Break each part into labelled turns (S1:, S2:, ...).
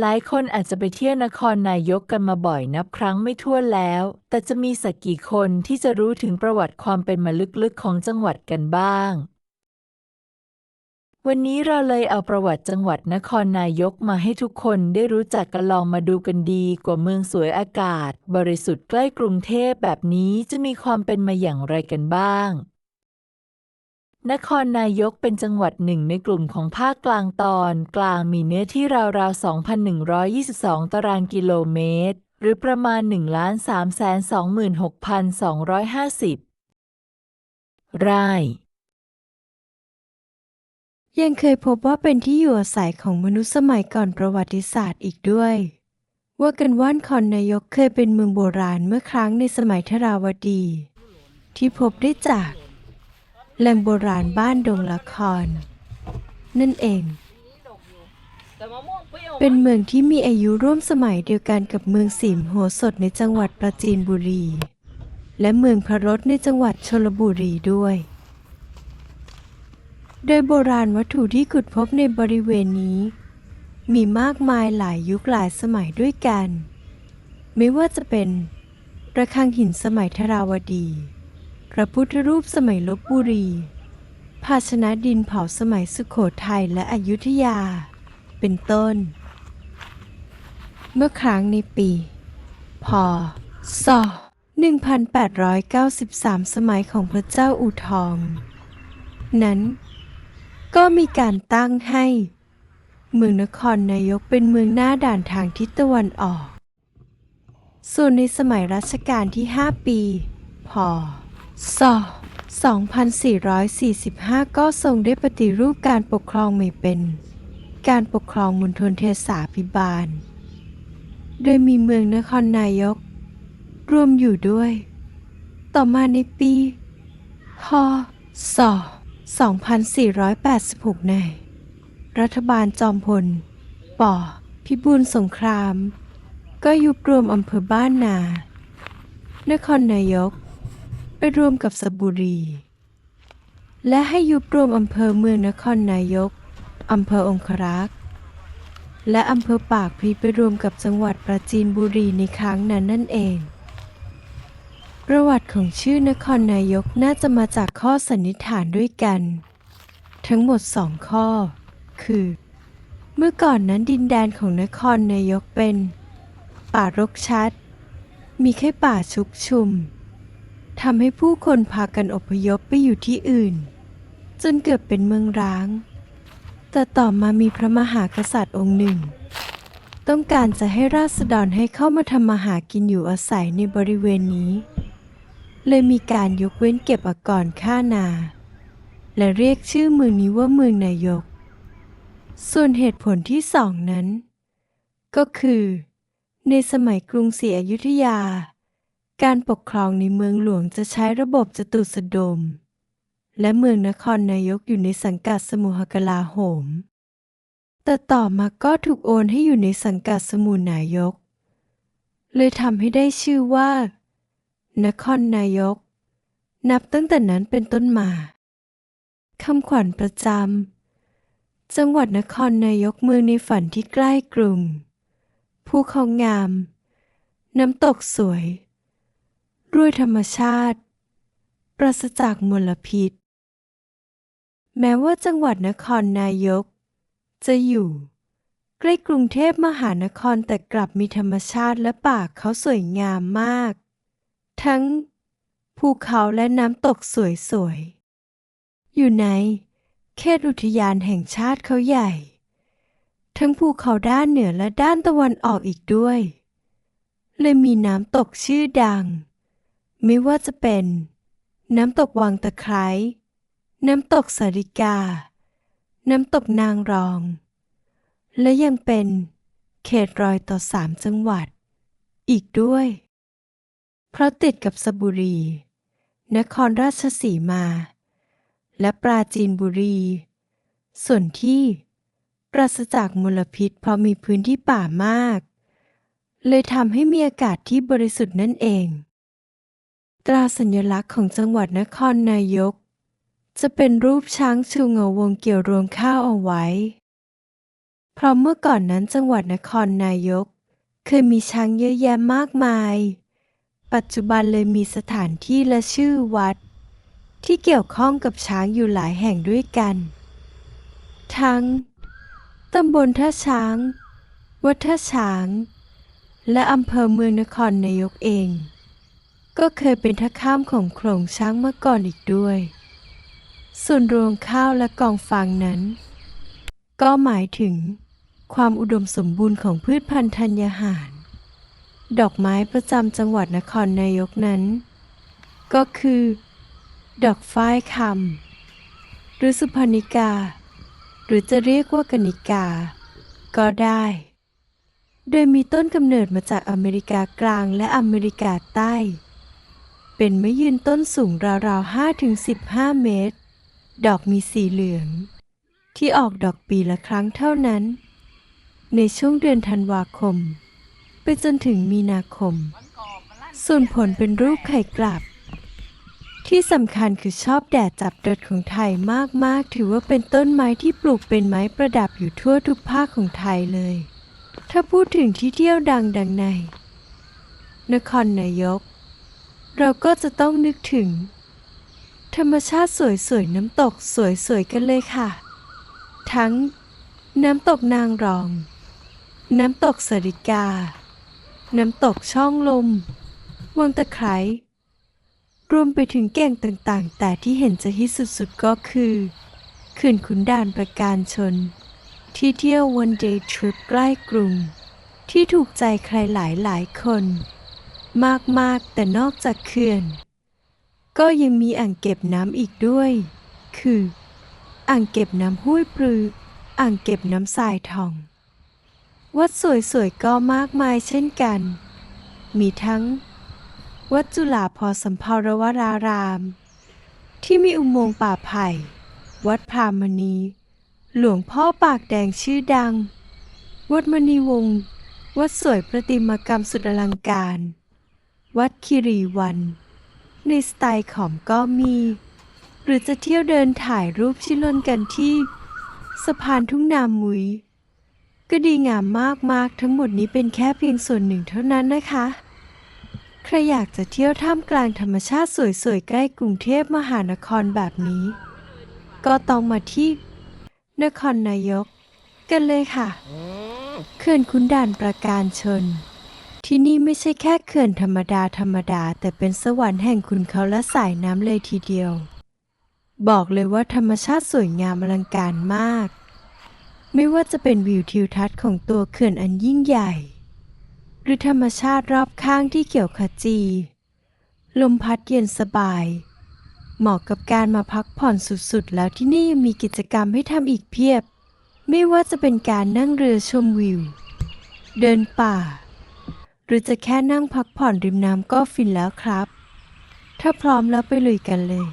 S1: หลายคนอาจจะไปเที่ยวนครนายกกันมาบ่อยนับครั้งไม่ถ้วนแล้ว แต่จะมีสักกี่คนที่จะรู้ถึงประวัติความเป็นมาลึกๆของจังหวัดกันบ้าง วันนี้เราเลยเอาประวัติจังหวัดนครนายกมาให้ทุกคนได้รู้จักกันลองมาดูกันดีกว่าเมืองสวยอากาศ บริสุทธิ์ใกล้กรุงเทพแบบนี้จะมีความเป็นมาอย่างไรกันบ้าง นครนายกเป็นจังหวัดหนึ่งในกลุ่มของภาคกลางตอนกลางมีเนื้อที่ราวๆ 2,122 ตารางกิโลเมตร หรือประมาณ 1,326,250 ไร่
S2: ยังเคยพบว่าเป็นที่อยู่อาศัยของมนุษย์สมัยก่อนประวัติศาสตร์อีกด้วย ว่ากันว่านครนายกเคยเป็นเมืองโบราณเมื่อครั้งในสมัยทราวดี ที่พบได้จาก แหล่งโบราณบ้านดงละคร นั่นเอง เป็นเมืองที่มีอายุร่วมสมัยเดียวกันกับเมืองสิมโหสถในจังหวัดปราจีนบุรี และเมืองพระรถในจังหวัดชลบุรีด้วย โดยโบราณวัตถุที่ขุดพบในบริเวณนี้ มีมากมายหลายยุคหลายสมัยด้วยกัน ไม่ว่าจะเป็นระฆังหินสมัยทราวดี พระพุทธรูปสมัยลบบุรี ภาชนะดินเผาสมัยสุขโขทัยและอยุธยา เป็นต้น เมื่อครั้งในปี พศ 1893 สมัยของพระเจ้าอูทอง นั้น ก็มีการตั้งให้ เมืองนครนายกเป็นเมืองหน้าด่านทางทิศตะวันออก ส่วนในสมัยรัชกาลที่ 5 ปี พศ ส2445 ก็ทรงได้ปฏิรูปการปกครองใหม่เป็น การปกครองมณฑลเทศาพิบาล โดยมีเมืองนครนายก รวมอยู่ด้วย ต่อมาในปีพศ2486 ในรัฐบาลจอมพล ป่อ พิบูลสงคราม ก็ยุบรวมอำเภอบ้านนา นครนายก รวมกับสระบุรี และให้ยุบรวมอำเภอเมืองนครนายก อำเภอองครักษ์ และอำเภอปากพลีไปรวมกับจังหวัดปราจีนบุรีในครั้งนั้นนั่นเอง ประวัติของชื่อนครนายกน่าจะมาจากข้อสันนิษฐานด้วยกัน ทั้งหมดสองข้อ คือ เมื่อก่อนนั้นดินแดนของนครนายกเป็น ป่ารกชัด มีแค่ป่าชุกชุม ทำให้ผู้คนพากันอพยพไปอยู่ที่อื่น จนเกือบเป็นเมืองร้าง แต่ต่อมามีพระมหากษัตริย์องค์หนึ่ง ต้องการจะให้ราษฎรให้เข้ามาทำมาหากินอยู่อาศัยในบริเวณนี้ เลยมีการยกเว้นเก็บอากรค่านา และเรียกชื่อเมืองนี้ว่าเมืองนายก ส่วนเหตุผลที่สองนั้น ก็คือ ในสมัยกรุงศรีอยุธยา การปกครองในเมืองหลวงจะใช้ระบบจตุสดม และเมืองนครนายกอยู่ในสังกัดสมุหกลาโหม แต่ต่อมาก็ถูกโอนให้อยู่ในสังกัดสมุนายก เลยทำให้ได้ชื่อว่า นครนายก นับตั้งแต่นั้นเป็นต้นมาคำขวัญประจำ จังหวัดนครนายกเมืองในฝันที่ใกล้กรุงภูเขางาม น้ำตกสวย รวยธรรมชาติ ปราศจากมลพิษ แม้ว่าจังหวัดนครนายก จะอยู่ ใกล้กรุงเทพมหานครแต่กลับมีธรรมชาติและป่าเขาสวยงามมาก ทั้งภูเขาและน้ำตกสวยๆ อยู่ในเขตอุทยานแห่งชาติเขาใหญ่ ทั้งภูเขาด้านเหนือและด้านตะวันออกอีกด้วย เลยมีน้ำตกชื่อดัง ไม่ว่าจะเป็น น้ำตกวังตะไคร้ น้ำตกสาริกา น้ำตกนางรอง และยังเป็นเขตรอยต่อสามจังหวัด อีกด้วย เพราะติดกับสบุรี นครราชสีมา และปราจีนบุรี ส่วนที่ปราศจากมลพิษเพราะมีพื้นที่ป่ามาก เลยทำให้มีอากาศที่บริสุทธิ์นั่นเอง ตราสัญลักษณ์ของจังหวัดนครนายก จะเป็นรูปช้างชูเงาวงเกี่ยวรวงข้าวเอาไว้ เพราะเมื่อก่อนนั้นจังหวัดนครนายก เคยมีช้างเยอะแยะมากมาย ปัจจุบันเลยมีสถานที่และชื่อวัด ที่เกี่ยวข้องกับช้างอยู่หลายแห่งด้วยกัน ทั้งตำบลท่าช้าง วัดท่าช้าง และอำเภอเมืองนครนายกเอง ก็เคยเป็นท่าข้ามของโขลงช้างเมาก่อนอีกด้วย ส่วนรวงข้าวและกองฟางนั้น ก็หมายถึง ความอุดมสมบูรณ์ของพืชพันธุ์ธัญญาหาร ดอกไม้ประจำจังหวัดนครนายกนั้น ก็คือ ดอกฝ้ายคำหรือสุพรรณิกา หรือจะเรียกว่ากนิกา ก็ได้ โดยมีต้นกำเนิดมาจากอเมริกากลางและอเมริกาใต้ เป็นไม้ยืนต้นสูงราวๆ5ถึง15เมตร ดอกมีสีเหลือง ที่ออกดอกปีละครั้งเท่านั้น ในช่วงเดือนธันวาคม ไปจนถึงมีนาคม ส่วนผลเป็นรูปไข่กลับ ที่สำคัญคือชอบแดดจับดดของไทยมากๆ ถือว่าเป็นต้นไม้ที่ปลูกเป็นไม้ประดับอยู่ทั่วทุกภาคของไทยเลย ถ้าพูดถึงที่เที่ยวดังดังใน นครนายก เราก็จะต้องนึกถึง ธรรมชาติสวยๆ น้ำตกสวยๆ กันเลยค่ะ ทั้งน้ำตกนางรอง น้ำตกสริกา น้ำตกช่องลม วังตะไคร้รวมไปถึงแก่งต่างๆ แต่ที่เห็นจะฮิตสุดๆ ก็คือเขื่อนขุนด่านประการชน ที่เที่ยววันเดย์ทริปใกล้กรุง ที่ถูกใจใครหลายๆคน มาก ๆ แต่นอกจากเขื่อน ก็ยังมีอ่างเก็บน้ำอีกด้วย คือ อ่างเก็บน้ำห้วยปลือ อ่างเก็บน้ำทรายทอง วัดสวย ๆ ก็มากมายเช่นกัน มีทั้ง วัดจุฬาภรสัมภารวราราม ที่มีอุโมงค์ป่าไผ่ วัดพรามณี หลวงพ่อปากแดงชื่อดัง วัดมณีวงศ์วัดสวยประติมากรรมสุดอลังการ วัดคิรีวัน ในสไตล์ขอมก็มี หรือจะเที่ยวเดินถ่ายรูปชิลนกันที่สะพานทุ่งนามุย ก็ดีงามมากๆทั้งหมดนี้เป็นแค่เพียงส่วนหนึ่งเท่านั้นนะคะ ใครอยากจะเที่ยวท่ามกลางธรรมชาติสวยๆ ใกล้กรุงเทพมหานครแบบนี้ ก็ต้องมาที่นครนายก กันเลยค่ะเขื่อนขุนด่านประการชน ที่นี่ไม่ใช่แค่เขื่อนธรรมดาธรรมดา แต่เป็นสวรรค์แห่งคุณเขาและสายน้ำเลยทีเดียว บอกเลยว่าธรรมชาติสวยงามอลังการมาก ไม่ว่าจะเป็นวิวทิวทัศน์ของตัวเขื่อนอันยิ่งใหญ่ หรือธรรมชาติรอบข้างที่เขียวขจี ลมพัดเย็นสบาย เหมาะกับการมาพักผ่อนสุดๆ แล้วที่นี่ยังมีกิจกรรมให้ทำอีกเพียบ ไม่ว่าจะเป็นการนั่งเรือชมวิว เดินป่า หรือจะแค่นั่งพักผ่อนริมน้ำก็ฟินแล้วครับ ถ้าพร้อมแล้วไปลุยกันเลย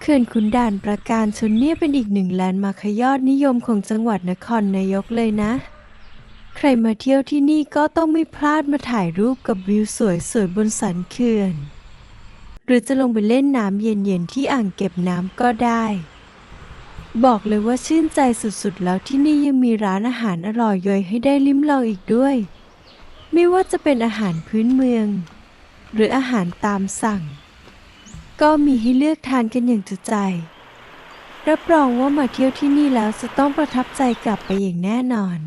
S2: เขื่อนขุนด่านประการชนเนี่ยเป็นอีกหนึ่งแลนด์มาร์คยอดนิยมของจังหวัดนครนายกเลยนะ ใครมาเที่ยวที่นี่ก็ต้องไม่พลาดมาถ่ายรูปกับวิวสวยๆบนสันเขื่อน หรือจะลงไปเล่นน้ำเย็นๆที่อ่างเก็บน้ำก็ได้ บอกเลยว่าชื่นใจสุดๆแล้วที่นี่ยังมีร้านอาหารอร่อยย่อยให้ได้ลิ้มลองอีกด้วย ไม่ว่าจะเป็นอาหารพื้นเมือง หรืออาหารตามสั่ง ก็มีให้เลือกทานกันอย่างจุใจ รับรองว่ามาเที่ยวที่นี่แล้วจะต้องประทับใจกลับไปอย่างแน่นอน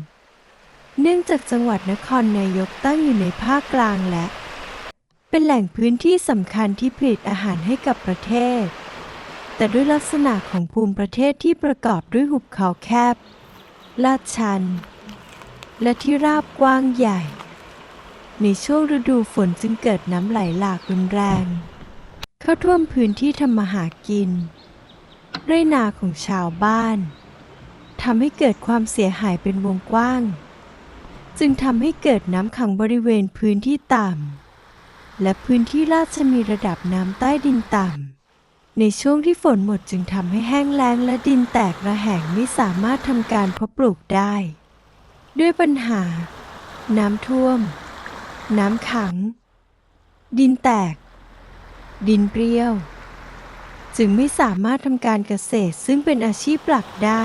S2: เนื่องจากจังหวัดนครนายกตั้งอยู่ในภาคกลางและ เป็นแหล่งพื้นที่สำคัญที่ผลิตอาหารให้กับประเทศ แต่ด้วยลักษณะของภูมิประเทศที่ประกอบด้วยหุบเขาแคบ ลาดชัน และที่ราบกว้างใหญ่ ในช่วงฤดูฝนจึงเกิดน้ำไหลหลากรุนแรง เข้าท่วมพื้นที่ทำมาหากินไรนาของชาวบ้านทำให้เกิดความเสียหายเป็นวงกว้าง จึงทำให้เกิดน้ำขังบริเวณพื้นที่ต่ำและพื้นที่ลาดจะมีระดับน้ำใต้ดินต่ำในช่วงที่ฝนหมดจึงทำให้แห้งแล้งและดินแตกระแหงไม่สามารถทำการเพาะปลูกได้ ด้วยปัญหา น้ำท่วม น้ำขัง ดินแตก ดินเปรี้ยว จึงไม่สามารถทำการเกษตรซึ่งเป็นอาชีพหลักได้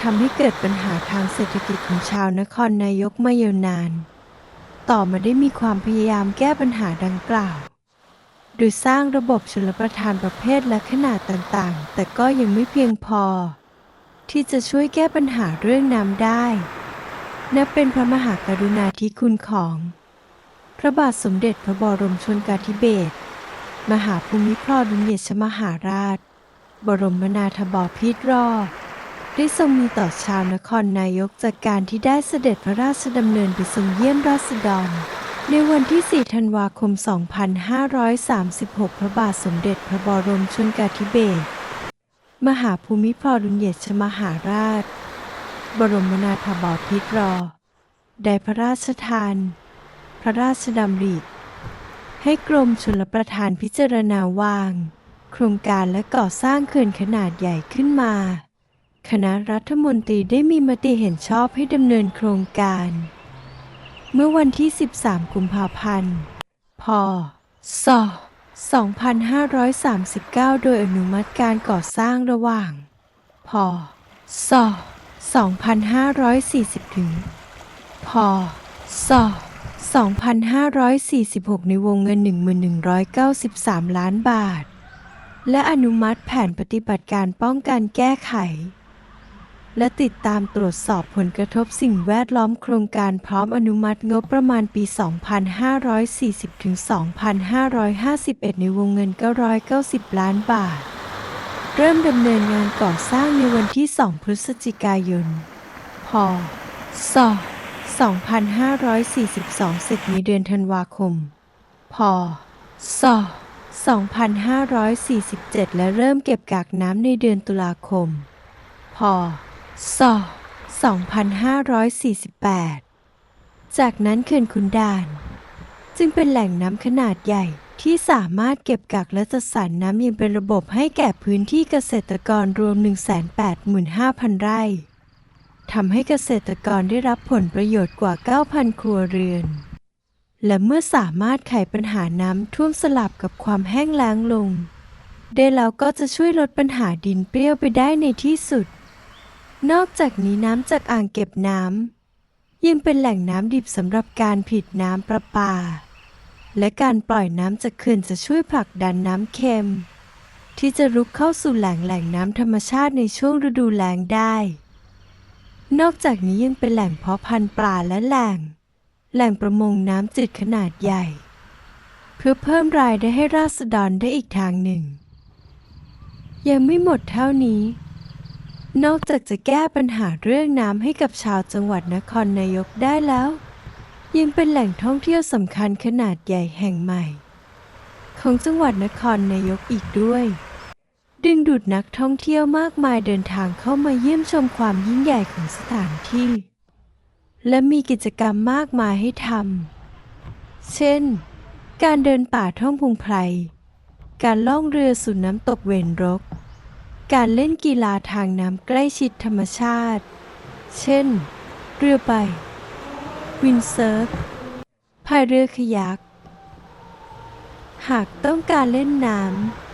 S2: ทำให้เกิดปัญหาทางเศรษฐกิจของชาวนครนายกมายาวนาน ต่อมาได้มีความพยายามแก้ปัญหาดังกล่าว โดยสร้างระบบชลประทานประเภทและขนาดต่างๆ แต่ก็ยังไม่เพียงพอ ที่จะช่วยแก้ปัญหาเรื่องน้ำได้ นับเป็นพระมหากรุณาธิคุณของ พระบาทสมเด็จพระบรมชนกาธิเบศร มหาภูมิพลอดุลยเดชมหาราช บรมนาถบพิตรรอได้ทรงมีต่อชาวนครนายกจากการที่ได้เสด็จพระราชดำเนินไปทรงเยี่ยมราษฎร ในวันที่ 4 ธันวาคม 2536 พระบาทสมเด็จพระบรมชนกาธิเบศร มหาภูมิพลอดุลยเดชมหาราช บรมนาถบพิตรรอได้พระราชทาน พระราชดำริให้กรมชลประทานพิจารณาวาง โครงการและก่อสร้างเขื่อนขนาดใหญ่ขึ้นมา คณะรัฐมนตรีได้มีมติเห็นชอบให้ดำเนินโครงการ เมื่อวันที่ 13 กุมภาพันธ์ พศ2539 โดยอนุมัติการก่อสร้างระหว่าง พศ2540 ถึง พศ 2546 ในวงเงิน 1193 ล้านบาท และอนุมัติแผนปฏิบัติการป้องกันแก้ไข และติดตามตรวจสอบผลกระทบสิ่งแวดล้อมโครงการพร้อมอนุมัติงบประมาณปี 2540 ถึง 2551 ในวงเงิน 990 ล้านบาท เริ่มดำเนินงานก่อสร้างในวันที่ 2 พฤศจิกายน พศ 2542เสร็จในเดือนธันวาคม พศ 2547 และเริ่มเก็บกากน้ำในเดือนตุลาคม พศ 2548 จากนั้นเขื่อนขุนด่าน จึงเป็นแหล่งน้ำขนาดใหญ่ที่สามารถเก็บกักและจัดสรรน้ำย่างเป็นระบบให้แก่พื้นที่เกษตรกรรวม 185,000 ไร่ ทำให้เกษตรกรได้รับผลประโยชน์กว่า 9,000 ครัวเรือน และเมื่อสามารถไขปัญหาน้ำท่วมสลับกับความแห้งแล้งลง ได้แล้วก็จะช่วยลดปัญหาดินเปรี้ยวไปได้ในที่สุด นอกจากนี้น้ำจากอ่างเก็บน้ำยังเป็นแหล่งน้ำดิบสำหรับการผลิตน้ำประปา และการปล่อยน้ำจากเขื่อนจะช่วยผลักดันน้ำเค็ม ที่จะรุกเข้าสู่แหล่งแหล่งน้ำธรรมชาติในช่วงฤดูแล้งได้ นอกจากนี้ยังเป็นแหล่งเพาะพันธุ์ปลาและแหล่ง แหล่งประมงน้ำจืดขนาดใหญ่ เพื่อเพิ่มรายได้ให้ราษฎรได้อีกทางหนึ่ง ยังไม่หมดเท่านี้ นอกจากจะแก้ปัญหาเรื่องน้ำให้กับชาวจังหวัดนครนายกได้แล้ว ยังเป็นแหล่งท่องเที่ยวสำคัญขนาดใหญ่แห่งใหม่ ของจังหวัดนครนายกอีกด้วย ดึงดูดนักท่องเที่ยวมากมายเดินทางเข้ามาเยี่ยมชมความยิ่งใหญ่ของสถานที่ และมีกิจกรรมมากมายให้ทำ เช่น การเดินป่าท่องพุงไพร การล่องเรือสู่น้ำตกเวนรก การเล่นกีฬาทางน้ำใกล้ชิดธรรมชาติ เช่น เรือใบ วินเซิร์ฟพายเรือขยัก หากต้องการเล่นน้ำ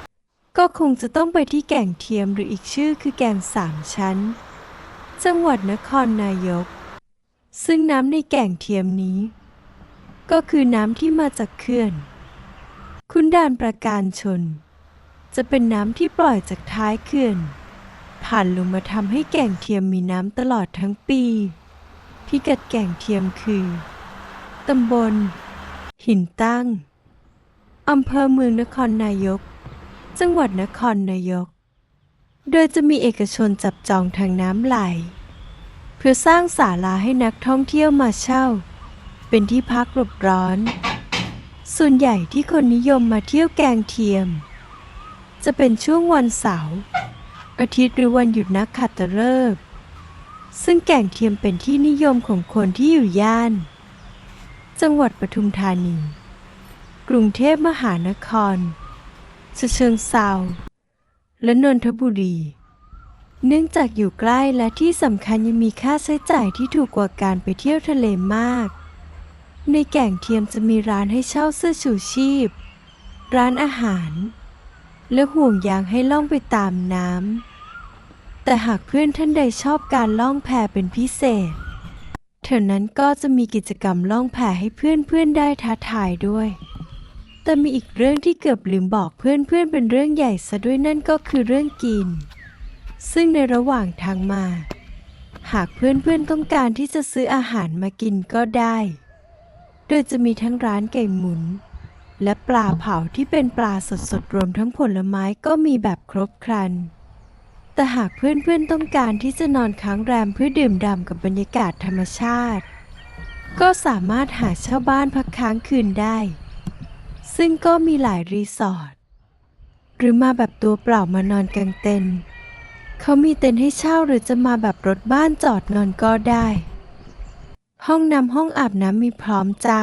S2: ก็คงจะต้องไปที่แก่งเทียมหรืออีกชื่อคือแก่งสามชั้น จังหวัดนครนายก ซึ่งน้ำในแก่งเทียมนี้ ก็คือน้ำที่มาจากเขื่อน คุณด่านประการชน จะเป็นน้ำที่ปล่อยจากท้ายเขื่อน ผ่านลงมาทำให้แก่งเทียมมีน้ำตลอดทั้งปี พิกัดแก่งเทียมคือตำบล หินตั้งอำเภอเมืองนครนายก จังหวัดนครนายก โดยจะมีเอกชนจับจองทางน้ำไหล เพื่อสร้างศาลาให้นักท่องเที่ยวมาเช่า เป็นที่พักหลบร้อน ส่วนใหญ่ที่คนนิยมมาเที่ยวแกงเทียม จะเป็นช่วงวันเสาร์อาทิตย์หรือวันหยุดนักขัตฤกษ์ซึ่งแก่งเทียมเป็นที่นิยมของคนที่อยู่ย่าน จังหวัดปทุมธานี กรุงเทพมหานคร ฉะเชิงเซาและนนทบุรี เนื่องจากอยู่ใกล้และที่สำคัญยังมีค่าใช้จ่ายที่ถูกกว่าการไปเที่ยวทะเลมาก ในแก่งเทียมจะมีร้านให้เช่าเสื้อชูชีพ ร้านอาหาร และห่วงยางให้ล่องไปตามน้ำ แต่หากเพื่อนท่านใดชอบการล่องแพเป็นพิเศษเท่านั้นก็จะมีกิจกรรมล่องแพให้เพื่อนๆได้ท้าทายด้วย แต่มีอีกเรื่องที่เกือบลืมบอกเพื่อนๆเป็นเรื่องใหญ่ซะด้วยนั่นก็คือเรื่องกิน ซึ่งในระหว่างทางมา หากเพื่อนๆต้องการที่จะซื้ออาหารมากินก็ได้ โดยจะมีทั้งร้านไก่หมุน และปลาเผาที่เป็นปลาสดๆรวมทั้งผลไม้ก็มีแบบครบครัน แต่หากเพื่อนๆต้องการที่จะนอนค้างแรมเพื่อดื่มด่ำกับบรรยากาศธรรมชาติ ก็สามารถหาเช่าบ้านพักค้างคืนได้ ซึ่งก็มีหลายรีสอร์ท หรือมาแบบตัวเปล่ามานอนกลางเต็นท์เขามีเต็นท์ให้เช่าหรือจะมาแบบรถบ้านจอดนอนก็ได้ ห้องน้ำห้องอาบน้ำมีพร้อมจ้า